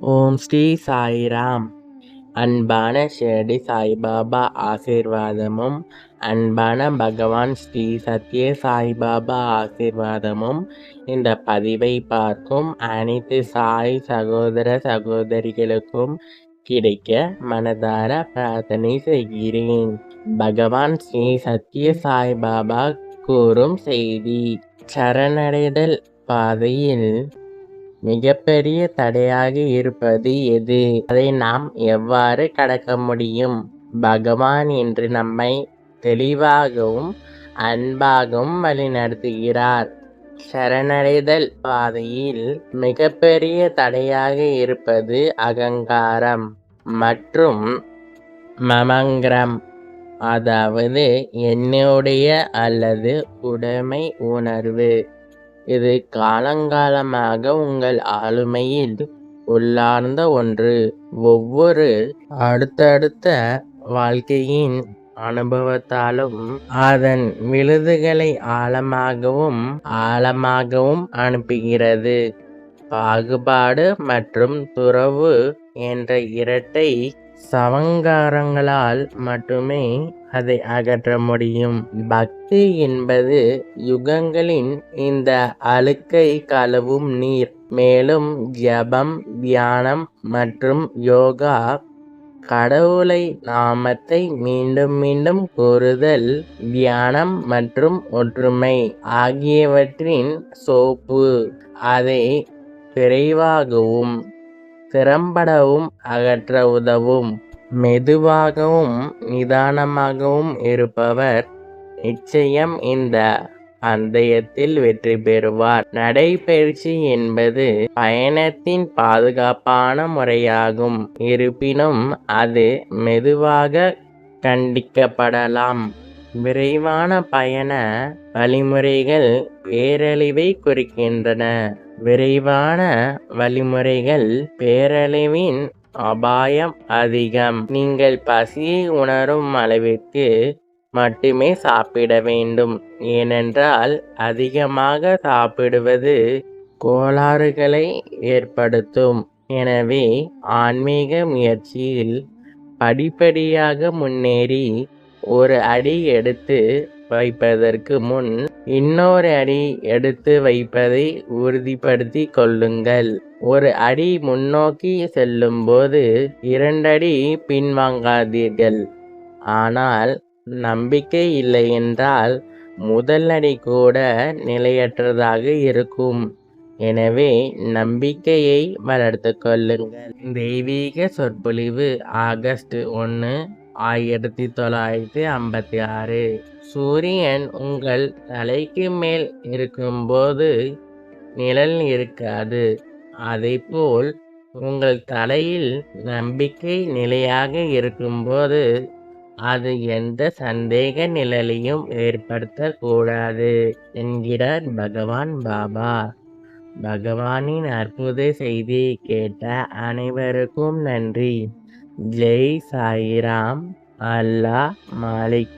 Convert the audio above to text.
ஓம் ஸ்ரீ சாய்ராம். அன்பான ஷிரடி சாய்பாபா ஆசீர்வாதமும் அன்பான பகவான் ஸ்ரீ சத்ய சாய்பாபா ஆசீர்வாதமும். இந்த பதிவை பார்க்கும் அனைத்து சாய் சகோதர சகோதரிகளுக்கும் கிடைக்க மனதார பிரார்த்தனை செய்கிறேன். பகவான் ஸ்ரீ சத்ய சாய்பாபா கூறும் செய்தி சரணடைதல் பாதையில் மிகப்பெரிய தடையாக இருப்பது எது? அதை நாம் எவ்வாறு கடக்க முடியும்? பகவான் என்று நம்மை தெளிவாகவும் அன்பாகவும் வழிநடத்துகிறார். சரணடைதல் பாதையில் மிகப்பெரிய தடையாக இருப்பது அகங்காரம் மற்றும் மமங்கிரம். அதாவது என்னுடைய அல்லது உடைமை உணர்வு. இது காலங்காலமாக உங்கள் ஆளுமையில் உள்ளார்ந்த ஒன்று. ஒவ்வொரு அடுத்தடுத்த வாழ்க்கையின் அனுபவத்தாலும் அதன் விழுதுகளை ஆழமாகவும் ஆழமாகவும் அனுப்புகிறது. பாகுபாடு மற்றும் துறவு என்ற இரட்டை சவங்காரங்களால் மட்டுமே அதை அகற்ற முடியும். பக்தி என்பது யுகங்களின் இந்த அழுக்கை கழுவும் நீர். மேலும் ஜபம் தியானம் மற்றும் யோகா கடவுளை நாமத்தை மீண்டும் மீண்டும் கூறுதல் தியானம் மற்றும் ஒற்றுமை ஆகியவற்றின் சோப்பு. அதை விரைவாகவும் திறம்படவும் அகற்ற உதவும். மெதுவாகவும் நிதானமாகவும் இருப்பவர் நிச்சயம் இந்த பந்தயத்தில் வெற்றி பெறுவார். நடைபயிற்சி என்பது பயணத்தின் பாதுகாப்பான முறையாகும். இருப்பினும் அது மெதுவாக கண்டிக்கப்படலாம். விரைவான பயண வழிமுறைகள் பேரழிவை குறிக்கின்றன. விரைவான வழிமுறைகள் பேரழிவின் அபாயம் அதிகம். நீங்கள் பசியை உணரும் அளவிற்கு மட்டுமே சாப்பிட வேண்டும். ஏனென்றால் அதிகமாக சாப்பிடுவது கோளாறுகளை ஏற்படுத்தும். எனவே ஆன்மீக முயற்சியில் படிப்படியாக முன்னேறி ஒரு அடி எடுத்து வைப்பதற்கு முன் இன்னொரு அடி எடுத்து வைப்பதை உறுதிப்படுத்தி கொள்ளுங்கள். ஒரு அடி முன்னோக்கி செல்லும்போது இரண்டடி பின்வாங்காதீர்கள். ஆனால் நம்பிக்கை இல்லை என்றால் முதல் அடி கூட நிலையற்றதாக இருக்கும். எனவே நம்பிக்கையை வளர்த்து கொள்ளுங்கள். தெய்வீக சொற்பொழிவு ஆகஸ்ட் ஒன்று ஆயிரத்தி தொள்ளாயிரத்தி ஐம்பத்தி ஆறு. சூரியன் உங்கள் தலைக்கு மேல் இருக்கும்போது நிழல் இருக்காது. அதேபோல் உங்கள் தலையில் நம்பிக்கை நிலையாக இருக்கும்போது அது எந்த சந்தேக நிழலையும் ஏற்படுத்தக்கூடாது என்கிறார் பகவான் பாபா. பகவானின் அற்புத செய்தியை கேட்ட அனைவருக்கும் நன்றி. ஜெய் சாயிராம் அல்லா மாலிக்.